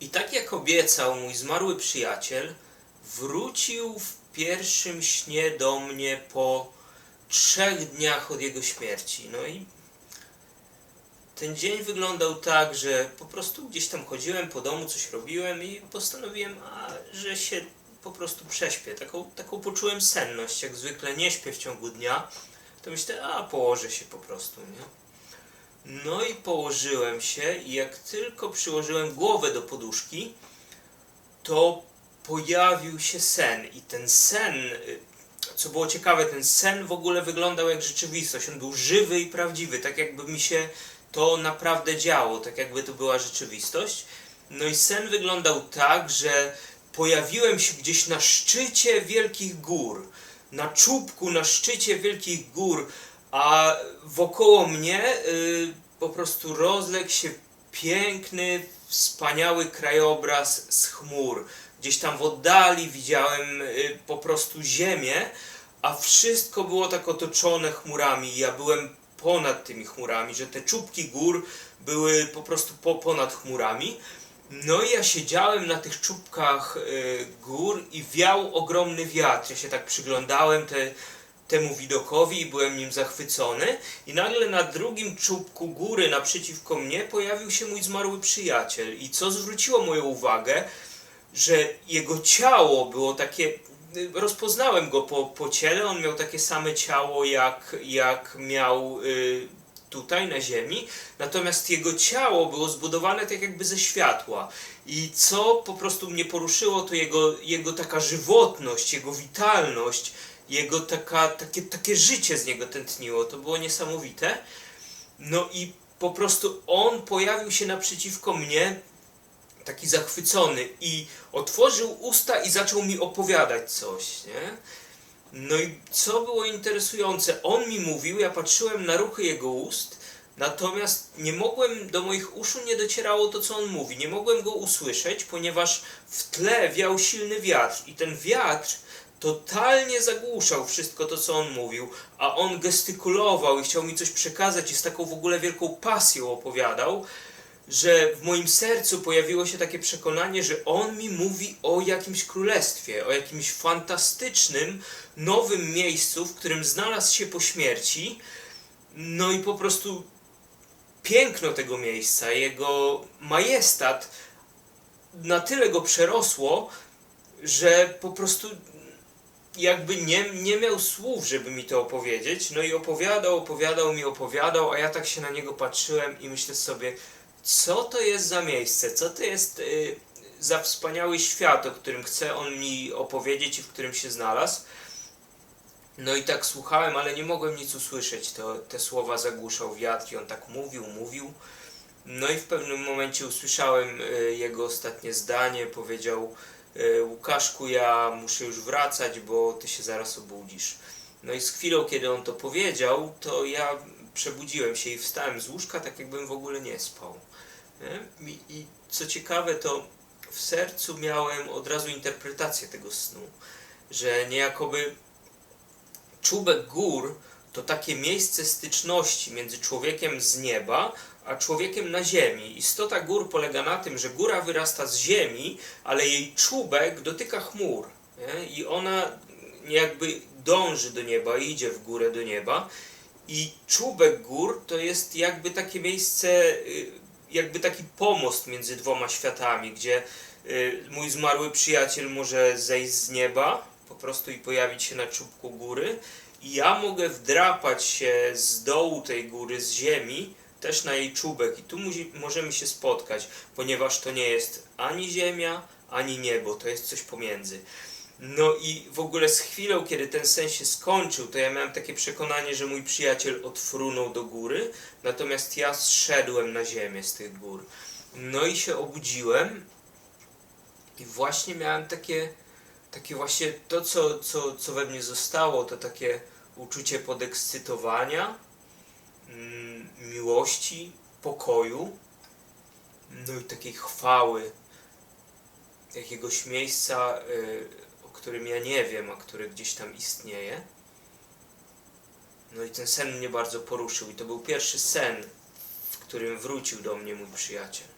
I tak jak obiecał mój zmarły przyjaciel, wrócił w pierwszym śnie do mnie po trzech dniach od jego śmierci. No i ten dzień wyglądał tak, że po prostu gdzieś tam chodziłem po domu, coś robiłem i postanowiłem, a, że się po prostu prześpię. Taką, taką poczułem senność. Jak zwykle nie śpię w ciągu dnia, to myślę, a położę się po prostu, nie? No i położyłem się i jak tylko przyłożyłem głowę do poduszki, to pojawił się sen i ten sen, y, co było ciekawe, ten sen w ogóle wyglądał jak rzeczywistość. On był żywy i prawdziwy, tak jakby mi się to naprawdę działo, tak jakby to była rzeczywistość. No i sen wyglądał tak, że pojawiłem się gdzieś na szczycie wielkich gór, na czubku, na szczycie wielkich gór, a wokoło mnie y, po prostu rozległ się piękny, wspaniały krajobraz z chmur. Gdzieś tam w oddali widziałem y, po prostu ziemię, a wszystko było tak otoczone chmurami. Ja byłem ponad tymi chmurami, że te czubki gór były po prostu po, ponad chmurami. No i ja siedziałem na tych czubkach y, gór i wiał ogromny wiatr. Ja się tak przyglądałem te, temu widokowi i byłem nim zachwycony. I nagle na drugim czubku góry naprzeciwko mnie pojawił się mój zmarły przyjaciel. I co zwróciło moją uwagę, że jego ciało było takie. Rozpoznałem go po, po ciele, on miał takie same ciało jak, jak miał y, tutaj na Ziemi, natomiast jego ciało było zbudowane tak jakby ze światła. I co po prostu mnie poruszyło, to jego, jego taka żywotność, jego witalność, jego taka, takie, takie życie z niego tętniło. To było niesamowite. No i po prostu on pojawił się naprzeciwko mnie, taki zachwycony, i otworzył usta i zaczął mi opowiadać coś, nie? No i co było interesujące, on mi mówił, ja patrzyłem na ruchy jego ust, natomiast nie mogłem, do moich uszu nie docierało to, co on mówi, nie mogłem go usłyszeć, ponieważ w tle wiał silny wiatr i ten wiatr totalnie zagłuszał wszystko to, co on mówił, a on gestykulował i chciał mi coś przekazać i z taką w ogóle wielką pasją opowiadał, że w moim sercu pojawiło się takie przekonanie, że on mi mówi o jakimś królestwie, o jakimś fantastycznym, nowym miejscu, w którym znalazł się po śmierci. No i po prostu piękno tego miejsca, jego majestat na tyle go przerosło, że po prostu jakby nie, nie miał słów, żeby mi to opowiedzieć. No i opowiadał, opowiadał mi, opowiadał, a ja tak się na niego patrzyłem i myślę sobie, co to jest za miejsce, co to jest y, za wspaniały świat, o którym chce on mi opowiedzieć i w którym się znalazł. No i tak słuchałem, ale nie mogłem nic usłyszeć. To, te słowa zagłuszał wiatr i on tak mówił, mówił. No i w pewnym momencie usłyszałem y, jego ostatnie zdanie. Powiedział: Łukaszku, ja muszę już wracać, bo ty się zaraz obudzisz. No i z chwilą, kiedy on to powiedział, to ja przebudziłem się i wstałem z łóżka, tak jakbym w ogóle nie spał. Nie? I, I co ciekawe, to w sercu miałem od razu interpretację tego snu, że niejakoby czubek gór to takie miejsce styczności między człowiekiem z nieba a człowiekiem na ziemi. Istota gór polega na tym, że góra wyrasta z ziemi, ale jej czubek dotyka chmur. Nie? I ona jakby dąży do nieba, idzie w górę do nieba. I czubek gór to jest jakby takie miejsce, y, jakby taki pomost między dwoma światami, gdzie y, mój zmarły przyjaciel może zejść z nieba po prostu i pojawić się na czubku góry. Ja mogę wdrapać się z dołu tej góry, z ziemi, też na jej czubek. I tu musi, możemy się spotkać, ponieważ to nie jest ani ziemia, ani niebo, to jest coś pomiędzy. No i w ogóle z chwilą, kiedy ten sen się skończył, to ja miałem takie przekonanie, że mój przyjaciel odfrunął do góry, natomiast ja zszedłem na ziemię z tych gór. No i się obudziłem i właśnie miałem takie, takie właśnie to, co, co, co we mnie zostało, to takie uczucie podekscytowania, mm, miłości, pokoju, no i takiej chwały, jakiegoś miejsca, y, o którym ja nie wiem, a które gdzieś tam istnieje. No i ten sen mnie bardzo poruszył i to był pierwszy sen, w którym wrócił do mnie mój przyjaciel.